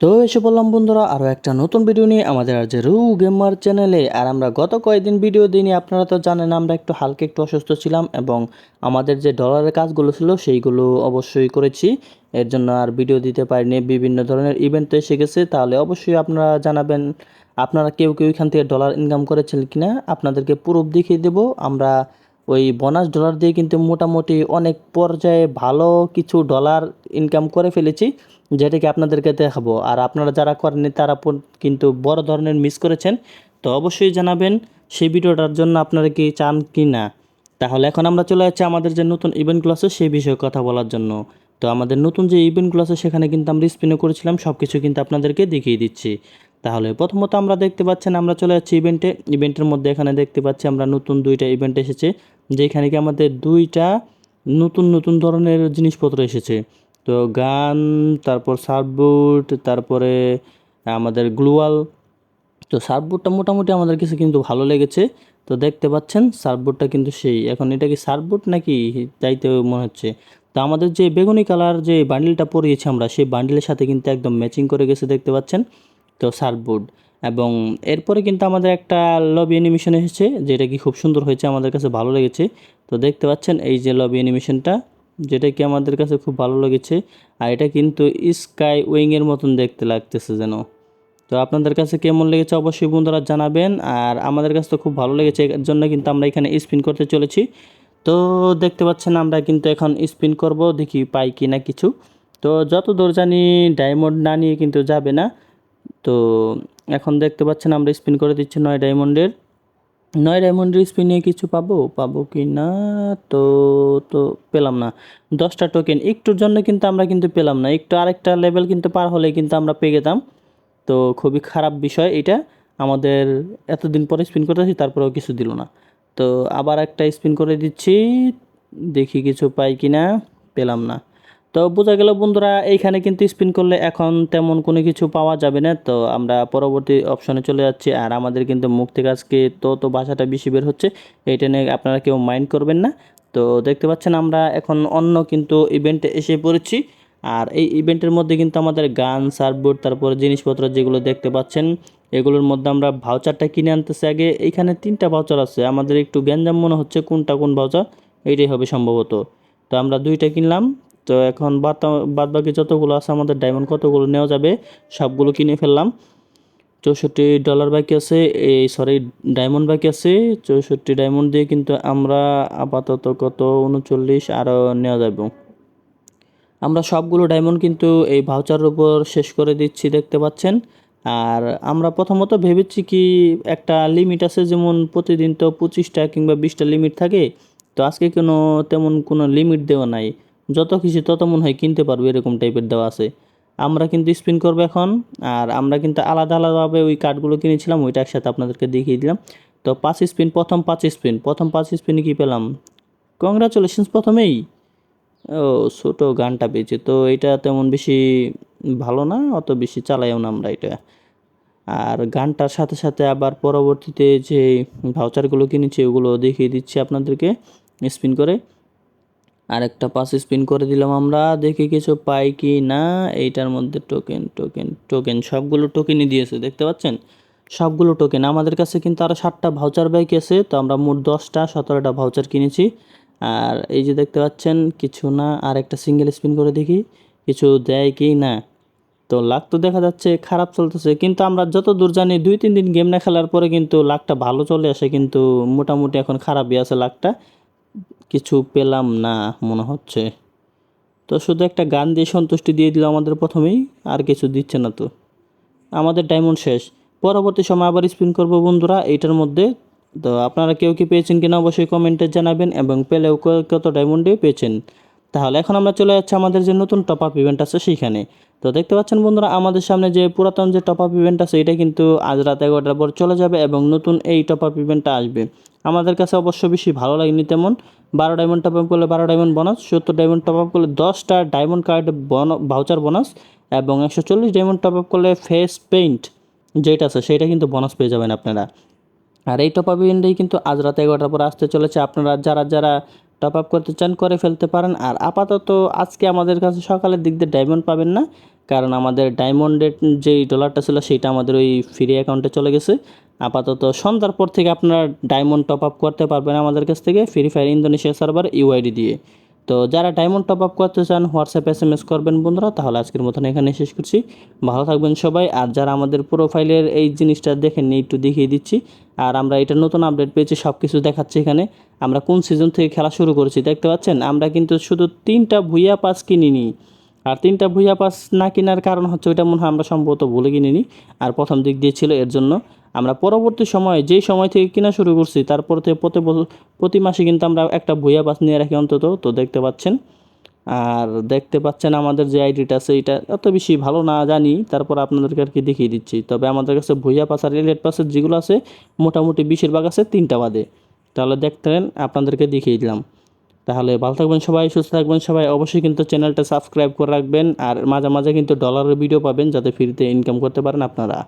তো এসে বললাম, বন্ধুরা আরও একটা নতুন ভিডিও নিয়ে আমাদের আর যে রু গেমার চ্যানেলে আর আমরা গত কয়েকদিন ভিডিও দিইনি, আপনারা তো জানেন আমরা একটু হালকা একটু অসুস্থ ছিলাম এবং আমাদের যে ডলারের কাজগুলো ছিল সেইগুলো অবশ্যই করেছি। এর জন্য আর ভিডিও দিতে পারিনি, বিভিন্ন ধরনের ইভেন্ট তো এসে গেছে। তাহলে অবশ্যই আপনারা জানাবেন, আপনারা কেউ কেউ এখান থেকে ডলার ইনকাম করেছেন কিনা? আপনাদেরকে প্রুফ দেখিয়ে দেবো। আমরা ওই বোনাস ডলার দিয়ে কিন্তু মোটামুটি অনেক পর্যায়ে ভালো কিছু ডলার ইনকাম করে ফেলেছি, যেটাকে আপনাদেরকে দেখাবো। আর আপনারা যারা করেননি, তারা কিন্তু বড় ধরনের মিস করেছেন। তো অবশ্যই জানাবেন সেই ভিডিওটার জন্য আপনারা কি চান কি না। তাহলে এখন আমরা চলে যাচ্ছি আমাদের যে নতুন ইভেন্টগুলো আছে সেই বিষয়ে কথা বলার জন্য। তো আমাদের নতুন যে ইভেন্টগুলো আছে সেখানে কিন্তু আমরা স্পিনও করেছিলাম সব কিছু কিন্তু আপনাদেরকে দেখিয়ে দিচ্ছি। তাহলে প্রথমত আমরা দেখতে পাচ্ছেন, আমরা চলে যাচ্ছি ইভেন্টে ইভেন্টের মধ্যে এখানে দেখতে পাচ্ছি আমরা নতুন দুইটা ইভেন্ট এসেছে, যেখানে কি আমাদের দুইটা নতুন নতুন ধরনের জিনিসপত্র এসেছে। তো গান, তারপর সার্ফবোর্ড তারপরে আমাদের গ্লোয়াল। তো সার্ফবোর্ডটা মোটামুটি আমাদের কাছে কিন্তু ভালো লেগেছে। তো দেখতে পাচ্ছেন সার্ফবোর্ডটা কিন্তু সেই। এখন এটা কি সার্ফবোর্ড নাকি তাইতে মনে হচ্ছে? তো আমাদের যে বেগুনি কালার যে বান্ডিলটা পরিয়েছি আমরা, সেই বান্ডিলের সাথে কিন্তু একদম ম্যাচিং করে গেছে, দেখতে পাচ্ছেন। তো সার্ফবোর্ড এবং এরপরে কিন্তু আমাদের একটা লবি অ্যানিমেশন এসেছে, যেটা কি খুব সুন্দর হয়েছে, আমাদের কাছে ভালো লেগেছে। তো দেখতে পাচ্ছেন এই যে লবি অ্যানিমেশনটা যেটা কি আমাদের কাছে খুব ভালো লেগেছে। আর এটা কিন্তু স্কাই উইংয়ের মতন দেখতে লাগতেছে যেন। তো আপনাদের কাছে কেমন লেগেছে অবশ্যই বন্ধুরা জানাবেন। আর আমাদের কাছে তো খুব ভালো লেগেছে, এর জন্য কিন্তু আমরা এখানে স্পিন করতে চলেছি। তো দেখতে পাচ্ছেন আমরা কিন্তু এখন স্পিন করব, দেখি পাই কি না কিছু। তো যত দূর জানি ডায়মন্ড না নিয়ে কিন্তু যাবে না। তো এখন দেখতে পাচ্ছেন আমরা স্পিন করে দিচ্ছি নয় ডায়মন্ডের নয় ডায়মন্ডের স্পিন কিছু পাবো? পাবো কি না? তো তো পেলাম না। দশটা টোকেন একটুর জন্য কিন্তু আমরা কিন্তু পেলাম না। একটু আরেকটা লেভেল কিন্তু পার হলে কিন্তু আমরা পেয়ে যেতাম তো খুবই খারাপ বিষয় এটা। আমাদের এতদিন পরে স্পিন করতেছি, তারপরেও কিছু দিল না। তো আবার একটা স্পিন করে দিচ্ছি। দেখি কিছু পাই কি না পেলাম না। তো বোঝা গেল বন্ধুরা, এইখানে কিন্তু স্পিন করলে এখন তেমন কোনো কিছু পাওয়া যাবে না। তো আমরা পরবর্তী অপশনে চলে যাচ্ছি। আর আমাদের কিন্তু মুখ থেকে আজকে তো তো ভাষাটা বেশি বের হচ্ছে এইটা নিয়ে আপনারা কেউ মাইন্ড করবেন না। তো দেখতে পাচ্ছেন আমরা এখন অন্য কিন্তু ইভেন্টে এসে পড়েছি। আর এই ইভেন্টের মধ্যে কিন্তু আমাদের গান সার্ভবোর্ড তারপরে জিনিসপত্র যেগুলো দেখতে পাচ্ছেন, এগুলোর মধ্যে আমরা ভাউচারটা কিনে আনতেছি আগে। এইখানে তিনটা ভাউচার আছে। আমাদের একটু গ্যাঞ্জাম মনে হচ্ছে কোনটা কোন ভাউচার এইটাই হবে সম্ভবত। তো আমরা দুইটা কিনলাম। তো এখন বাদ বাকি যতগুলো আছে আমাদের ডায়মন্ড কতগুলো নেওয়া যাবে, সবগুলো কিনে ফেললাম। চৌষট্টি ডলার বাকি আছে, এই সরি ডায়মন্ড বাকি আছে। চৌষট্টি ডায়মন্ড দিয়ে কিন্তু আমরা আপাতত কত? উনচল্লিশ আরও নেওয়া যাবে। আমরা সবগুলো ডায়মন্ড কিন্তু এই ভাউচারের উপর শেষ করে দিচ্ছি, দেখতে পাচ্ছেন। আর আমরা প্রথমত ভেবেছি কি একটা লিমিট আছে, যেমন প্রতিদিন তো পঁচিশটা কিংবা বিশটা লিমিট থাকে। তো আজকে কোনো তেমন কোনো লিমিট দেওয়া নাই। যত কিছু তত মনে হয় কিনতে পারব, এরকম টাইপের দেওয়া আছে। আমরা কিন্তু স্পিন করব এখন, আর আমরা কিন্তু আলাদা আলাদাভাবে ওই কার্ডগুলো কিনেছিলাম, ওইটা একসাথে আপনাদেরকে দেখিয়ে দিলাম। তো পাঁচ স্পিন প্রথম পাঁচ স্পিন প্রথম পাঁচ স্পিনে কী পেলাম? কংগ্রাচুলেশনস প্রথমেই! ও, ছোটো গানটা পেয়েছি তো এটা তেমন বেশি ভালো না, অত বেশি চালাইও না আমরা এটা। আর গানটার সাথে সাথে আবার পরবর্তীতে যে ভাউচারগুলো কিনেছি, ওগুলো দেখিয়ে দিচ্ছি আপনাদেরকে স্পিন করে। আরেকটা পাস স্পিন করে দিলাম আমরা। দেখি কিছু পাই কি না। এইটার মধ্যে টোকেন টোকেন টোকেন সবগুলো টোকেনই দিয়েছে, দেখতে পাচ্ছেন? সবগুলো টোকেন আমাদের কাছে কিন্তু আরও সাতটা ভাউচার বাইক আছে, তো আমরা মোট দশটা, সতেরোটা ভাউচার কিনেছি। আর এই যে দেখতে পাচ্ছেন, কিছু না আর একটা সিঙ্গেল স্পিন করে দেখি, কিছু দেয় কি না। তো লাক তো দেখা যাচ্ছে, খারাপ চলতেছে, কিন্তু আমরা যত দূর জানি, দুই, তিন দিন গেম না খেলার পরে কিন্তু লাকটা ভালো চলে আসে, কিন্তু মোটামুটি এখন খারাপই আছে লাকটা কিছু পেলাম না মনে হচ্ছে। তো শুধু একটা গান দিয়ে সন্তুষ্টি দিয়ে দিল আমাদের প্রথমেই, আর কিছু দিচ্ছে না তো। আমাদের ডায়মন্ড শেষ। পরবর্তী সময় আবার স্পিন করব বন্ধুরা এইটার মধ্যে। তো আপনারা কেউ কি পেয়েছেন কিনা অবশ্যই কমেন্টে জানাবেন এবং পেলেও কত ডায়মন্ডে পেয়েছেন। তাহলে এখন আমরা চলে যাচ্ছি আমাদের যে নতুন টপ আপ ইভেন্ট আছে সেইখানে। তো দেখতে পাচ্ছেন বন্ধুরা, আমাদের সামনে যে পুরাতন যে টপ আপ ইভেন্ট আছে এটা কিন্তু আজ রাত এগারোটার পর চলে যাবে এবং নতুন এই টপ আপ ইভেন্টটা আসবে। আমাদের কাছে অবশ্য বেশি ভালো লাগেনি তেমন। বারো ডায়মন্ড টপ আপ করলে বারো ডায়মন্ড বোনাস সত্তর ডায়মন্ড টপ আপ করলে দশটা ডায়মন্ড কার্ড ভাউচার বোনাস এবং একশো চল্লিশ ডায়মন্ড টপ আপ করলে ফেস পেইন্ট যেটা আছে সেটা কিন্তু বোনাস পেয়ে যাবেন আপনারা। আর এই টপ আপ ইভেন্টেই কিন্তু আজ রাত এগারোটার পর আসতে চলেছে। আপনারা যারা যারা টপ আপ করতে চান, করে ফেলতে পারেন। আর আপাতত আজকে আমাদের কাছে সকালের দিক দিয়ে ডায়মন্ড পাবেন না, কারণ আমাদের ডায়মন্ডের যেই ডলারটা ছিল সেটা আমাদের ওই ফ্রি অ্যাকাউন্টে চলে গেছে। আপাতত সন্ধ্যার পর থেকে আপনারা ডায়মন্ড টপ আপ করতে পারবেন আমাদের কাছ থেকে Free Fire Indonesia server UID দিয়ে। তো যারা ডায়মন্ড টপ আপ করতে চান হোয়াটসঅ্যাপ এস এম এস করবেন বন্ধুরা, তাহলে আজকের মতন এখানে শেষ করছি। ভালো থাকবেন সবাই, আর যারা আমাদের প্রোফাইলের এই জিনিসটা দেখেননি, একটু দেখিয়ে দিচ্ছি। আর আমরা এটা নতুন আপডেট পেয়েছি সব কিছু দেখাচ্ছি এখানে। আমরা কোন সিজন থেকে খেলা শুরু করেছি, দেখতে পাচ্ছেন? আমরা কিন্তু শুধু তিনটা ভুইয়া পাস কিনিনি। আর তিনটা ভুইয়া পাস না কেনার কারণ হচ্ছে, ওইটা মনে হয় আমরা সম্ভবত ভুলে কিনিনি। আর প্রথম দিক দিয়ে ছিল এর জন্য। আমরা পরবর্তী সময়ে যেই সময় থেকে কেনা শুরু করছি, তারপর থেকে প্রতি প্রতি মাসে কিন্তু আমরা একটা ভুইয়া পাস নিয়ে রাখি অন্তত, তো দেখতে পাচ্ছেন। আর দেখতে পাচ্ছেন আমাদের যে আইডিটা আছে, এটা অত বেশি ভালো না জানি, তারপর আপনাদেরকে আর কি দেখিয়ে দিচ্ছি। তবে আমাদের কাছে ভুইয়া পাস আর রেলেট পাসের যেগুলো আছে, মোটামুটি বেশিরভাগ আছে তিনটা বাদে। তাহলে দেখতেন আপনাদেরকে দেখিয়ে দিলাম। তাহলে ভালো থাকবেন সবাই, সুস্থ থাকবেন সবাই। অবশ্যই কিন্তু চ্যানেলটা সাবস্ক্রাইব করে রাখবেন, আর মাঝে মাঝে কিন্তু ডলারের ভিডিও পাবেন, যাতে ফ্রিতে ইনকাম করতে পারেন আপনারা।